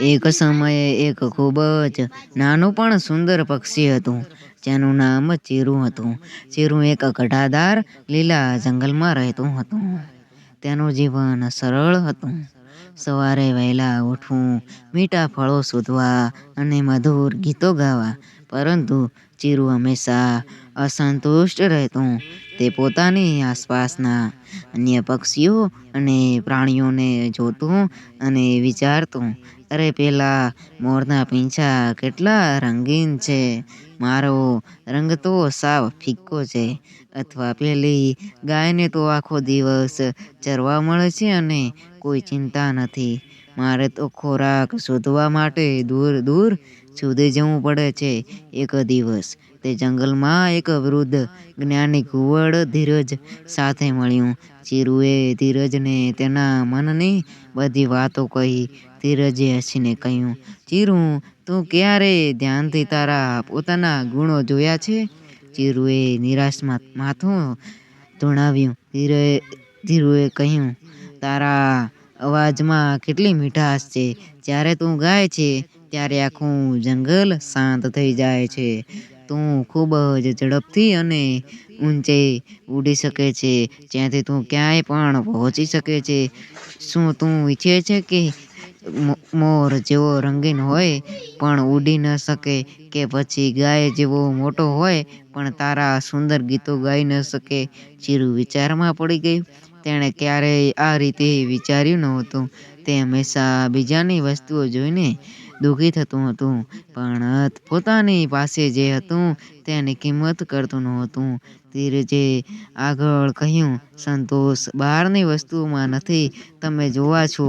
એક સમયે એક ખૂબ જ નાનું પણ સુંદર પક્ષી હતું જેનું નામ ચીરું હતું. ચીરું એક ઘટાદાર લીલા જંગલમાં રહેતું હતું. તેનું જીવન સરળ હતું. સવારે વહેલા ઉઠવું, મીઠા ફળો શોધવા અને મધુર ગીતો ગાવા. પરંતુ ચીરું હંમેશા અસંતુષ્ટ રહેતું. તે પોતાની આસપાસના અન્ય પક્ષીઓ અને પ્રાણીઓને જોતું અને વિચારતું, અરે, પેલા મોરના પીંછા કેટલા રંગીન છે. મારો રંગ તો સાવ ફિક્કો છે. અથવા પેલી ગાયને તો આખો દિવસ ચરવા મળે છે અને કોઈ ચિંતા નથી. મારે તો ખોરાક શોધવા માટે દૂર દૂર સુધી જવું પડે છે. એક દિવસ તે જંગલમાં એક વૃદ્ધ જ્ઞાની ઘુવડ ધીરજ સાથે મળ્યું. ચીરુએ ધીરજને તેના મનની બધી વાતો કહી. ધીરજે હસીને કહ્યું, ચીરુ, તું ક્યારેય ધ્યાનથી તારા પોતાના ગુણો જોયા છે? ચીરુએ નિરાશમાં માથું ધુણાવ્યું. ધીરુએ કહ્યું, તારા અવાજમાં કેટલી મીઠાશ છે. જ્યારે તું ગાય છે ત્યારે આખું જંગલ શાંત થઈ જાય છે. તું ખૂબ જ ઝડપથી અને ઊંચે ઉડી શકે છે, જ્યાંથી તું ક્યાંય પણ પહોંચી શકે છે. શું તું ઈચ્છે છે કે મોર જેવો રંગીન હોય પણ ઉડી ન શકે કે પછી ગાય જેવો મોટો હોય પણ તારા સુંદર ગીતો ગાઈ ન શકે? ચીરુ વિચારમાં પડી ગયું. તેણે ક્યારેય આ રીતે વિચાર્યું નહોતું. તે હંમેશા બીજાની વસ્તુઓ જોઈને દુઃખી થતું હતું, પણ પોતાની પાસે જે હતું તેની કિંમત કરતું નહોતું. ધીરજે આગળ કહ્યું, સંતોષ બહારની વસ્તુઓમાં નથી. તમે જોવા છો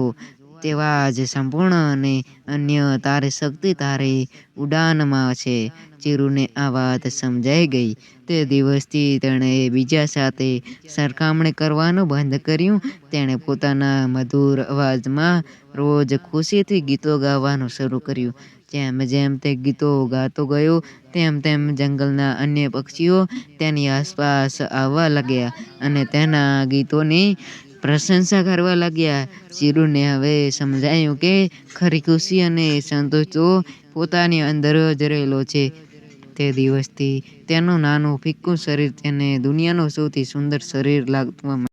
તેવા જ સંપૂર્ણ અને અન્ય તારે શક્તિ તારે ઉડાનમાં છે. ચીરુને આ વાત સમજાઈ ગઈ. તે દિવસથી તેણે બીજા સાથે સરખામણી કરવાનું બંધ કર્યું. તેણે પોતાના મધુર અવાજમાં રોજ ખુશીથી ગીતો ગાવાનું શરૂ કર્યું. જેમ જેમ તે ગીતો ગાતો ગયો, તેમ તેમ જંગલના અન્ય પક્ષીઓ તેની આસપાસ આવવા લાગ્યા અને તેના ગીતોની પ્રશંસા કરવા લાગ્યા. ચીરુને હવે સમજાયું કે ખરી ખુશી અને સંતોષ તો પોતાની અંદર જ રહેલો છે. તે દિવસથી તેનું નાનું ફિક્કું શરીર તેને દુનિયાનું સૌથી સુંદર શરીર લાગવા.